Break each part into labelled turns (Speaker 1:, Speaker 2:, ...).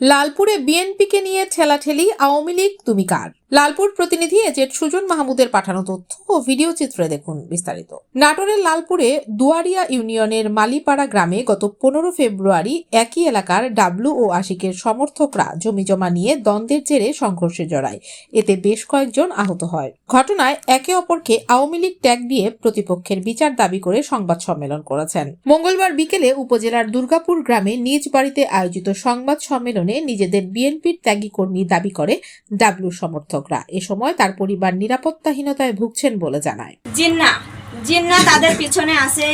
Speaker 1: লালপুরে বিএনপিকে নিয়ে ঠেলাঠেলি আওয়ামী লীগ তুমি কার? লালপুর প্রতিনিধি এজেট সুজন মাহমুদের পাঠানো তথ্য ও ভিডিও চিত্রে দেখুন বিস্তারিত। নাটোরের লালপুরে দুয়ারিয়া ইউনিয়নের মালিপাড়া গ্রামে গত পনেরো ফেব্রুয়ারি একই এলাকার ডাবলু ও আশিকের সমর্থকরা জমি জমা নিয়ে দ্বন্দ্বের জেরে সংঘর্ষে জড়ায়। এতে বেশ কয়েকজন আহত হয়। ঘটনায় একে অপরকে আওয়ামী লীগ ট্যাগ দিয়ে প্রতিপক্ষের বিচার দাবি করে সংবাদ সম্মেলন করেছেন। মঙ্গলবার বিকেলে উপজেলার দুর্গাপুর গ্রামে নিজ বাড়িতে আয়োজিত সংবাদ সম্মেলনে নিজেদের বিএনপির ত্যাগী কর্মী দাবি করে ডাবলু সমর্থকরা এ সময় তার পরিবার নিরাপত্তাহীনতায় ভুগছেন বলে জানায়।
Speaker 2: জিন্না জিন্না তাদের পিছনে আছে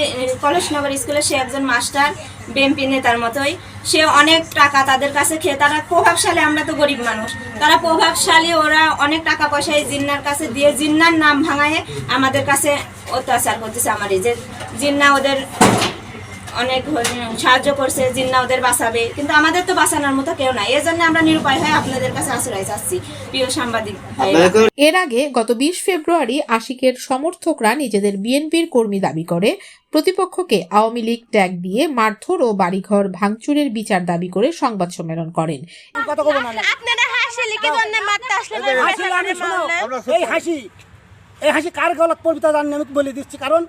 Speaker 2: কলেজনগর স্কুলে সে একজন মাস্টার, বিএমপি নেতার মতোই। সে অনেক টাকা তাদের কাছে খেয়ে, তারা প্রভাবশালী, আমরা তো গরিব মানুষ। তারা প্রভাবশালী, ওরা অনেক টাকা পয়সা এই জিন্নার কাছে দিয়ে জিন্নার নাম ভাঙায় আমাদের কাছে অত্যাচার করতেছে আমার এই যে জিন্না ওদের অনেক সাহায্য করছে জিন্না ওদের বাঁচাবে। কিন্তু আমাদের তো বাঁচানোর মতো কেউ নাই। এই জন্য আমরা নিরুপায় হয়ে আপনাদের কাছে আশ্রয় চাচ্ছি প্রিয় সাংবাদিক
Speaker 1: এর আগে গত বিশ ফেব্রুয়ারি আশিকের সমর্থকরা নিজেদের বিএনপির কর্মী দাবি করে প্রতিপক্ষকে আওয়ামী লীগ ট্যাগ দিয়ে মারধর ও বাড়িঘর ভাঙচুরের বিচার দাবি করে সংবাদ সম্মেলন করেন।
Speaker 3: আপনারা হাসি লিখে জন্য মারতে
Speaker 4: এই হাসি। এই হাসি কার গলত পড়বি তা জানি আমি বলে দিচ্ছি। কারণ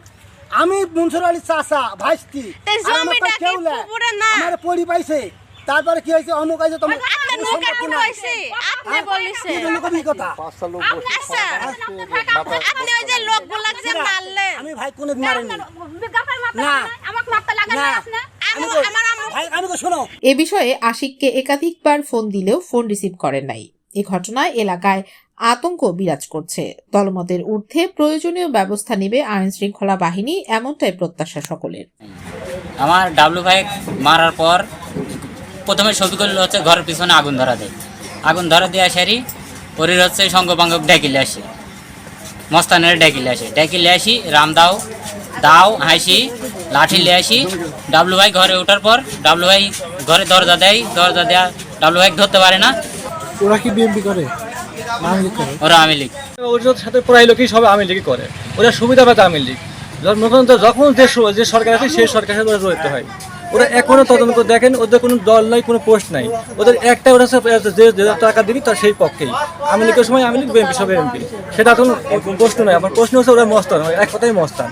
Speaker 4: আমি মনসুর আলী চাষা ভাইস্তি।
Speaker 3: এই জমিটা কি পুকুরে না?
Speaker 4: আমার পড়ি পাইছে। তারপরে কি হয়েছে? অমুক আছে তোমার
Speaker 3: আপনার মুখে কি হয়েছে? আপনি বলেছে
Speaker 4: কি জন্য কবি কথা?
Speaker 3: আচ্ছা আপনি ওই যে লোকগুলা
Speaker 4: আমি ভাই কোনো মারিনি। না
Speaker 1: এ বিষয়ে আশিককে একাধিকবার ফোন দিলেও ফোন রিসিভ করেন নাই। এ ঘটনায় এলাকায় আতঙ্ক বিরাজ করছে। দলমতের ঊর্ধ্বে প্রয়োজনীয় ব্যবস্থা নেবে আইন শৃঙ্খলা বাহিনী, এমনটাই প্রত্যাশা সকলের।
Speaker 5: আমার ডাবলু ভাই মারার পর প্রথমে শফিকুল হচ্ছে ঘরের পিছনে আগুন ধরা দেয়। আগুন ধরা দিয়ে আসারই ওরির হচ্ছে সঙ্গবাঙ্গ ডেকিলে আসে। মস্তানের ডেকিলে আসে। ডেকিলে আসি রামদাও দাও হাসি, লাঠি লিয়ে আসি। ডাবলু ভাই ঘরে ওঠার পর ডাবলু ভাই ঘরে দরজা দেয়, দরজা দেয়া ডাবলু ভাই ধরতে পারে না।
Speaker 6: ওরা কি বিএমপি করে? আওয়ামী লীগ
Speaker 5: ওরা আমি লিখ
Speaker 7: ওদের সাথে প্রায় লোকই সব আওয়ামী লীগই করে। ওরা সুবিধা পায় আওয়ামী লীগ। যখন যে যে সরকার আছে সেই সরকারের সাথে ওরা জড়িত হয়। ওরা এখনও তদন্ত দেখেন ওদের কোনো দল নাই কোনো পোস্ট নাই। ওদের একটা ওরা যে টাকা দিবি তার সেই পক্ষেই। আওয়ামী লীগের সময় আওয়ামী লীগ বিএনপি সব এমপি সেটা এখন প্রশ্ন নয় আমার প্রশ্ন হচ্ছে ওরা মস্তান এক কথাই মস্তান